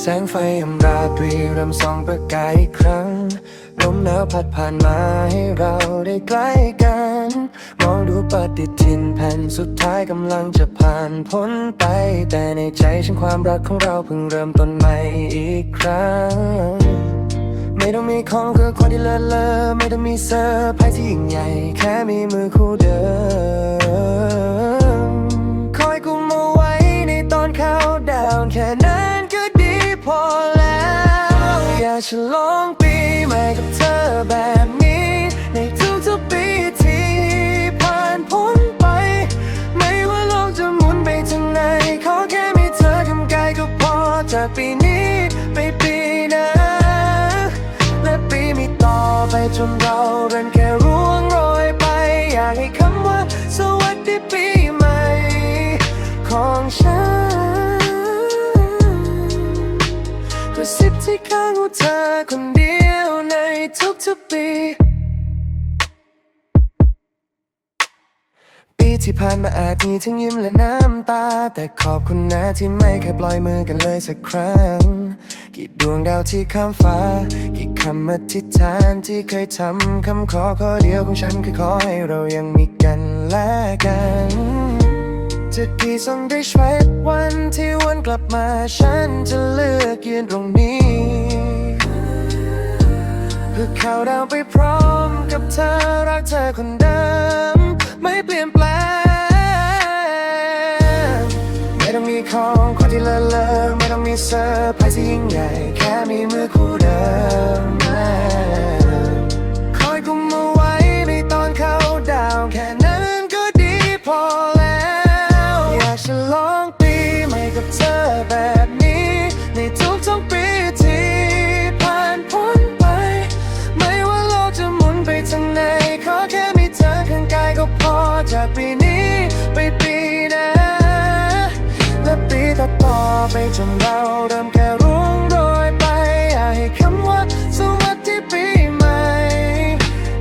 แสงไฟอำราตรีเริ่มส่องประกายอีกครั้งลมหนาวพัดผ่านมาให้เราได้ใกล้กัน มองดูปฏิทินแผ่นสุดท้ายกำลังจะผ่านพ้นไป แต่ในใจฉันความรักของเราเพิ่งเริ่มต้นใหม่อีกครั้ง ไม่ต้องมีของคือคนที่เลิศเลอไม่ต้องมีเซอร์ไพรส์ที่ยิ่งใหญ่ แค่มีมือคู่เดิม ฉลองปีใหม่กับเธอแบบนี้ ในทุกๆปีที่ผ่านพ้นไป ไม่ว่าโลกจะหมุนไปทางไหนขอแค่มีเธอทำกายก็พอจากปีนี้ไปปีหน้าและปีมีต่อไปจนเราเริ่มแค่ เธอคนเดียวในทุกๆปี ปีที่ผ่านมาอาจมีทั้งยิ้มและน้ำตา แต่ขอบคุณนะที่ไม่เคยปล่อยมือกันเลยสักครั้ง กี่ดวงดาวที่ข้ามฟ้า กี่คำอธิษฐานที่เคยทำคำขอข้อเดียวของฉันคือขอให้เรายังมีกันและกันจะดีส่งได้ช่วยวันที่วนกลับมา ฉันจะเลือกยืนตรงนี้ เพื่อเข้าดาวไปพร้อมกับเธอรักเธอคนเดิม ไม่เปลี่ยนแปลง ไม่ต้องมีของคนที่เลอะเลอะไม่ต้องมีเซอร์ไพรส์ที่ยิ่งใหญ่ แค่มีมือคู่เดิม ปีนี้ไปปีหน้าและปีต่อต่อไปจนเราเริ่มแค่รุ่งโรยไปอยากให้คำว่าสวัสดีปีใหม่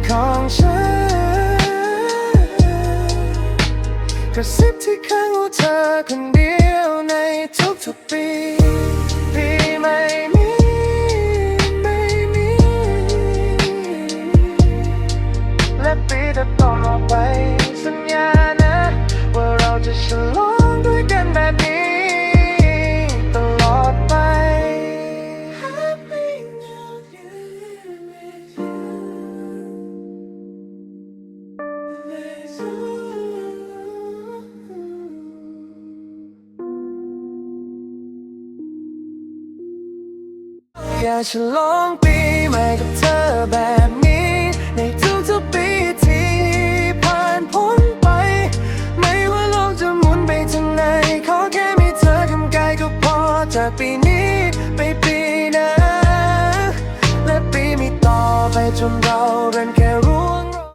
ของฉันกระซิบที่ข้างหูเธอคนเดียวในทุกๆปีปีใหม่นี้ไม่มีและปีต่อต่อ อยากฉลองปีใหม่กับเธอแบบนี้ ในทุกๆปีที่ผ่านพ้นไป ไม่ว่าโลกจะหมุนไปทางไหนขอแค่มีเธอกำกายก็พอจากปี